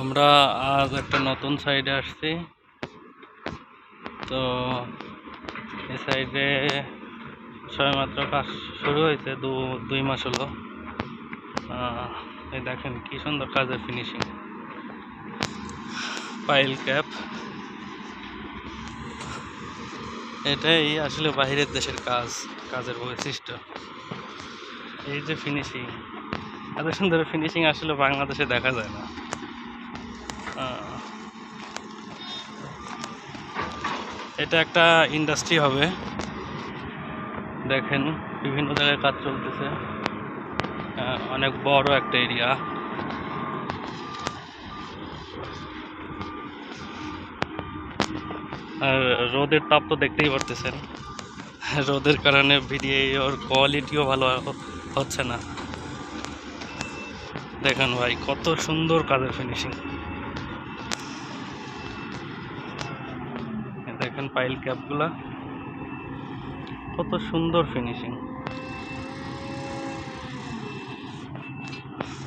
আমরা আজ একটা নতুন সাইডে আসছি। তো এই সাইডে সবেমাত্র কাজ শুরু হয়েছে, দু, দুই মাস হলো। এই দেখেন কি সুন্দর কাজের ফিনিশিং পাইল ক্যাপ এটাই আসলে বাইরের দেশের কাজ, কাজের বৈশিষ্ট্য। এই যে ফিনিশিং এত সুন্দর ফিনিশিং আসলে বাংলাদেশে দেখা যায় না। এটা একটা ইন্ডাস্ট্রি হবে। দেখেন, বিভিন্ন জায়গায় কাজ চলতেছে। অনেক বড় একটা এরিয়া আর রোদের তাপ তো দেখতেই পারতেছেন। রোদের কারণে ভিডিওর কোয়ালিটিও ভালো হচ্ছে না। দেখেন ভাই, কত সুন্দর কাজের ফিনিশিং দেখেন পাইল ক্যাপগুলা কত সুন্দর ফিনিশিং